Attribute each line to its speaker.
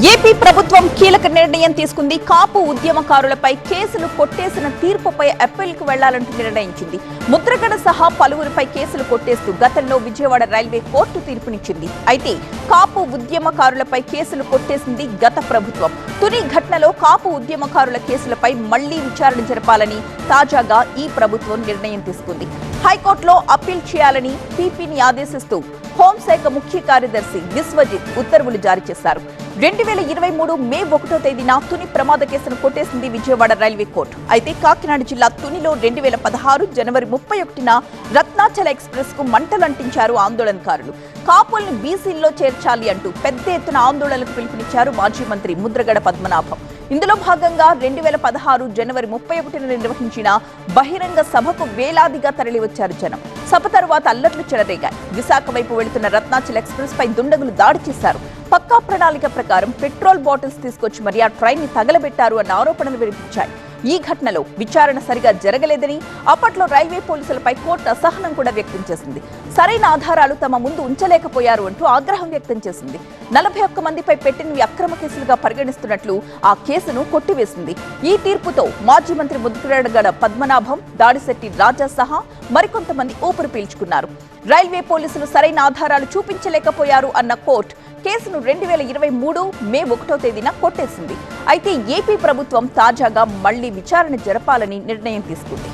Speaker 1: AP ప్రభుత్వం కీలక నిర్ణయం తీసుకుంది. కాపు ఉద్యమకారులపై కేసులు కొట్టేసిన తీర్పుపై అప్పీల్కు వెళ్ళాలంటూ నిర్ణయించింది. ముద్రగడ సహా పలువురిపై కేసులు కొట్టేస్తూ గతంలో విజయవాడ రైల్వే కోర్టు తీర్పునిచ్చింది. అయితే కాపు ఉద్యమకారులపై కేసులు కొట్టేసింది గత ప్రభుత్వం. తుని ఘటనలో కాపు ఉద్యమకారుల కేసులపై మళ్ళీ విచారణ జరపాలని తాజాగా ఈ ప్రభుత్వం నిర్ణయం తీసుకుంది. హైకోర్టులో అప్పీల్ చేయాలని పీపీని ఆదేశిస్తూ హోంశాఖ ముఖ్య కార్యదర్శి విశ్వజిత్ ఉత్తర్వులు జారీ చేశారు. రెండు వేల ఇరవై మూడు మే ఒకటో తేదీన తుని ప్రమాద కేసును కొట్టేసింది విజయవాడ రైల్వే కోర్టు. అయితే కాకినాడ జిల్లా తునిలో రెండు వేల పదహారు జనవరి ముప్పై ఒకటిన రత్నాచల ఎక్స్ప్రెస్కు మంటలంటించారు ఆందోళనకారులు. కాపుల్ని బీసీల్లో చేర్చాలి అంటూ పెద్ద ఎత్తున ఆందోళనకు పిలుపునిచ్చారు మాజీ మంత్రి ముద్రగడ పద్మనాభం. ఇందులో భాగంగా రెండు వేల పదహారు జనవరి ముప్పై ఒకటిన నిర్వహించిన బహిరంగ సభకు వేలాదిగా తరలివచ్చారు జనం. సభ తరువాత అల్లర్లు చెలరేగాయి. విశాఖ వైపు వెళుతున్న రత్నాచల్ ఎక్స్ప్రెస్ పై దుండగులు దాడి చేశారు. పక్కా ప్రణాళిక ప్రకారం పెట్రోల్ బాటిల్స్ తీసుకొచ్చి మరి ఆ ట్రైన్ని తగలబెట్టారు అన్న ఆరోపణలు వినిపించాయి. ఈ ఘటనలో విచారణ సరిగా జరగలేదని అప్పట్లో రైల్వే పోలీసులపై కోర్టు అసహనం కూడా వ్యక్తం చేసింది. సరైన ఆధారాలు తమ ముందు ఉంచలేకపోయారు అంటూ ఆగ్రహం వ్యక్తం చేసింది. నలభై ఒక్క మందిపై పెట్టినవి అక్రమ కేసులుగా పరిగణిస్తున్నట్లు ఆ కేసును కొట్టివేసింది. ఈ తీర్పుతో మాజీ మంత్రి ముద్రగడ పద్మనాభం దాడిశెట్టి రాజా సహా మరికొంతమంది ఊపిరి పీల్చుకున్నారు. రైల్వే పోలీసులు సరైన ఆధారాలు చూపించలేకపోయారు అన్న కోర్టు కేసును రెండు వేల ఇరవై మూడు మే ఒకటో తేదీన కొట్టేసింది. అయితే ఏపీ ప్రభుత్వం తాజాగా మళ్ళీ విచారణ జరపాలని నిర్ణయం తీసుకుంది.